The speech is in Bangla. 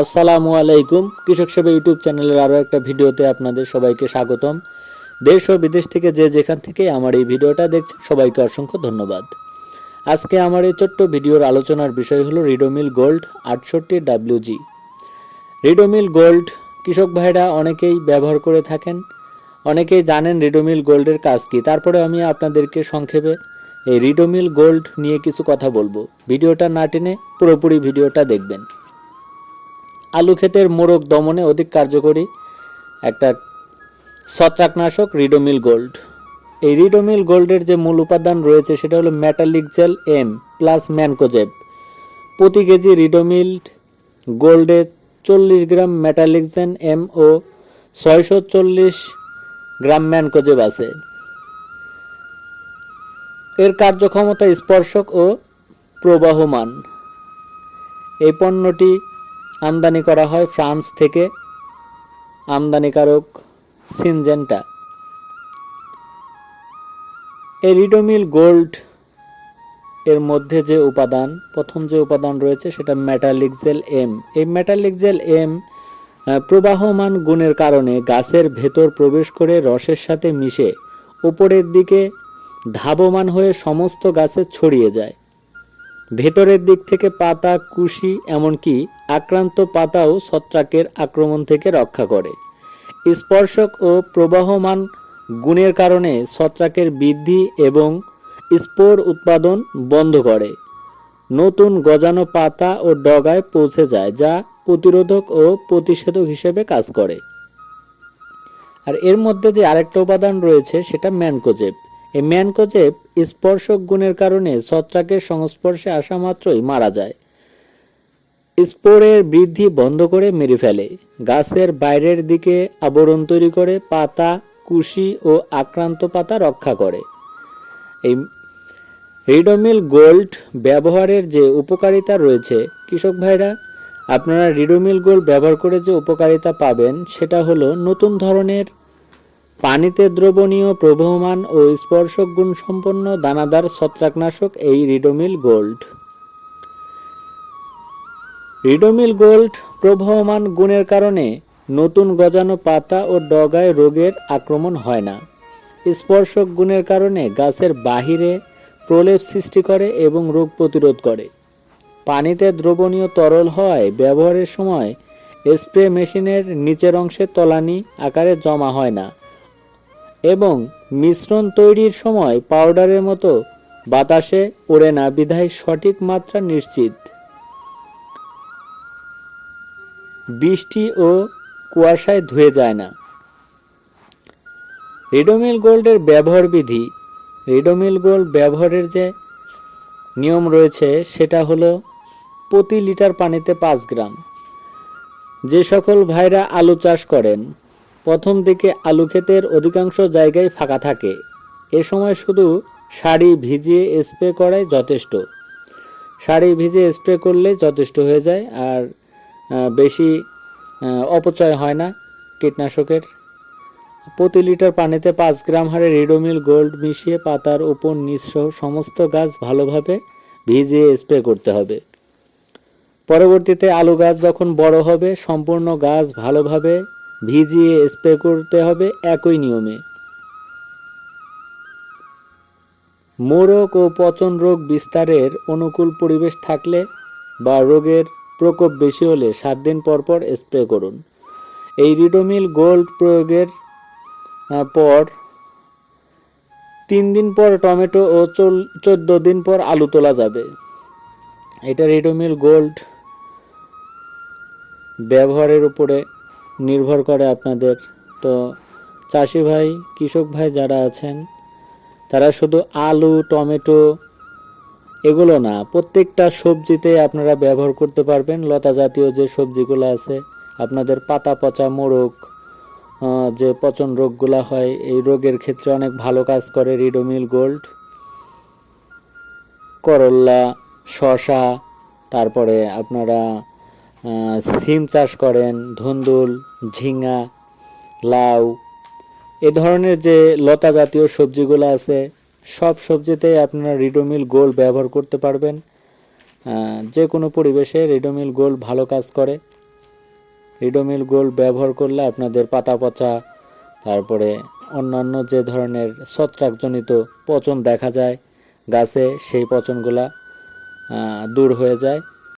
আসসালামু আলাইকুম। কৃষক সেবা ইউটিউব চ্যানেলের আরও একটা ভিডিওতে আপনাদের সবাইকে স্বাগতম। দেশ ও বিদেশ থেকে যে যেখান থেকে আমার এই ভিডিওটা দেখছেন, সবাইকে অসংখ্য ধন্যবাদ। আজকে আমার এই ছোট্ট ভিডিওর আলোচনার বিষয় হলো রিডোমিল গোল্ড আটষট্টি ডাব্লিউজি রিডোমিল গোল্ড কৃষক ভাইরা অনেকেই ব্যবহার করে থাকেন। অনেকেই জানেন রিডোমিল গোল্ডের কাজ কী। তারপরে আমি আপনাদেরকে সংক্ষেপে এই রিডোমিল গোল্ড নিয়ে কিছু কথা বলব। ভিডিওটা না টেনে পুরোপুরি ভিডিওটা দেখবেন। আলু ক্ষেতের মোরগ দমনে অধিক কার্যকরী একটা ছত্রাকনাশক রিডোমিল গোল্ড। এই রিডোমিল গোল্ডের যে মূল উপাদান রয়েছে সেটা হলো metallic gel M plus mancozeb. প্রতি কেজি রিডোমিল গোল্ডে চল্লিশ গ্রাম মেটালিক জেন এম ও ছয়শো চল্লিশ গ্রাম ম্যানকোজেব আছে। এর কার্যক্ষমতা স্পর্শক ও প্রবাহমান। এই পণ্যটি আমদানি করা হয় ফ্রান্স থেকে আমদানিকারক সিনজেন্টা। এই রিডোমিল গোল্ড এর মধ্যে যে উপাদান, প্রথম যে উপাদান রয়েছে সেটা মেটালিক জেল এম। এই মেটালিক জেল এম প্রবাহমান গুণের কারণে গাছের ভেতর প্রবেশ করে রসের সাথে মিশে, উপরের দিকে ধাবমান হয়ে সমস্ত গাছে ছড়িয়ে যায়। ভেতরের দিক থেকে পাতা, কুশি, এমনকি আক্রান্ত পাতাও ছত্রাকের আক্রমণ থেকে রক্ষা করে। স্পর্শক ও প্রবাহমান গুণের কারণে ছত্রাকের বৃদ্ধি এবং স্পোর উৎপাদন বন্ধ করে। নতুন গজানো পাতা ও ডগায় পৌঁছে যায়, যা প্রতিরোধক ও প্রতিষেধক হিসেবে কাজ করে। আর এর মধ্যে যে আরেকটা উপাদান রয়েছে, সেটা ম্যানকোজেব। এই ম্যানকোজেব স্পর্শক গুণের কারণে ছত্রাকের সংস্পর্শে আসা মাত্রই মারা যায়। স্পোরের বৃদ্ধি বন্ধ করে মেরে ফেলে। গাছের বাইরের দিকে আবরণ তৈরি করে পাতা, কুশি ও আক্রান্ত পাতা রক্ষা করে। এই রিডোমিল গোল্ড ব্যবহারের যে উপকারিতা রয়েছে, কৃষক ভাইরা, আপনারা রিডোমিল গোল্ড ব্যবহার করে যে উপকারিতা পাবেন, সেটা হলো নতুন ধরনের পানিতে দ্রবণীয় প্রবহমান ও স্পর্শক গুণ সম্পন্ন দানাদার ছত্রাকনাশক এই রিডোমিল গোল্ড। রিডোমিল গোল্ড প্রবহমান গুণের কারণে নতুন গজানো পাতা ও ডগায় রোগের আক্রমণ হয় না। স্পর্শক গুণের কারণে গাছের বাহিরে প্রলেপ সৃষ্টি করে এবং রোগ প্রতিরোধ করে। পানিতে দ্রবণীয় তরল হওয়ায় ব্যবহারের সময় স্প্রে মেশিনের নিচের অংশে তলানি আকারে জমা হয় না। এবং মিশ্রণ তৈরির সময় পাউডারের মতো বাতাসে ওড়ে না বিধায় সঠিক মাত্রা নিশ্চিত। বৃষ্টি ও কুয়াশায় ধুয়ে যায় না। রিডোমিল গোল্ডের ব্যবহার বিধি। রিডোমিল গোল্ড ব্যবহারের যে নিয়ম রয়েছে, সেটা হলো প্রতি লিটার পানিতে পাঁচ গ্রাম। যে সকল ভাইরা আলু চাষ করেন প্রথম দিকে আলু ক্ষেতের অধিকাংশ জায়গায় ফাঁকা থাকে। এ সময় শুধু শাড়ি ভিজিয়ে স্প্রে করাই যথেষ্ট। শাড়ি ভিজিয়ে স্প্রে করলে যথেষ্ট হয়ে যায় আর বেশি অপচয় হয় না কীটনাশকের। প্রতি লিটার পানিতে পাঁচ গ্রাম হারে রিডোমিল গোল্ড মিশিয়ে পাতার উপর নিঃসহ সমস্ত গাছ ভালোভাবে ভিজিয়ে স্প্রে করতে হবে। পরবর্তীতে আলু গাছ যখন বড় হবে, সম্পূর্ণ গাছ ভালোভাবে ভিজিয়ে স্প্রে করতে হবে একই নিয়মে। মোরগ ও পচন রোগ বিস্তারের অনুকূল পরিবেশ থাকলে বা রোগের প্রকোপ বেশি হলে সাত দিন পর পর স্প্রে করুন। এই রিডোমিল গোল্ড প্রয়োগের পর তিন দিন পর টমেটো ও চোদ্দ দিন পর আলু তোলা যাবে। এটা রিডোমিল গোল্ড ব্যবহারের উপরে নির্ভর করে আপনাদের। তো চাষি ভাই, কৃষক ভাই যারা আছেন, তারা শুধু আলু, টমেটো এগুলো না, প্রত্যেকটা সবজিতে আপনারা ব্যবহার করতে পারবেন। লতা জাতীয় যে সবজিগুলো আছে, আপনাদের পাতা পচা মোরগ যে পচন রোগগুলো হয়, এই রোগের ক্ষেত্রে অনেক ভালো কাজ করে রিডোমিল গোল্ড করল্লা শশা তারপরে আপনারা সিম চাষ করেন, ধুন্দুল, ঝিঙা, লাউ, এ ধরনের যে লতা জাতীয় সবজিগুলো আছে, সব সবজিতেই আপনারা রিডোমিল গোল ব্যবহার করতে পারবেন। যে কোনো পরিবেশে রিডোমিল গোল ভালো কাজ করে। রিডোমিল গোল ব্যবহার করলে আপনাদের পাতা পচা, তারপরে অন্যান্য যে ধরনের ছত্রাকজনিত পচন দেখা যায়, গাছে সেই পচনগুলা দূর হয়ে যায়।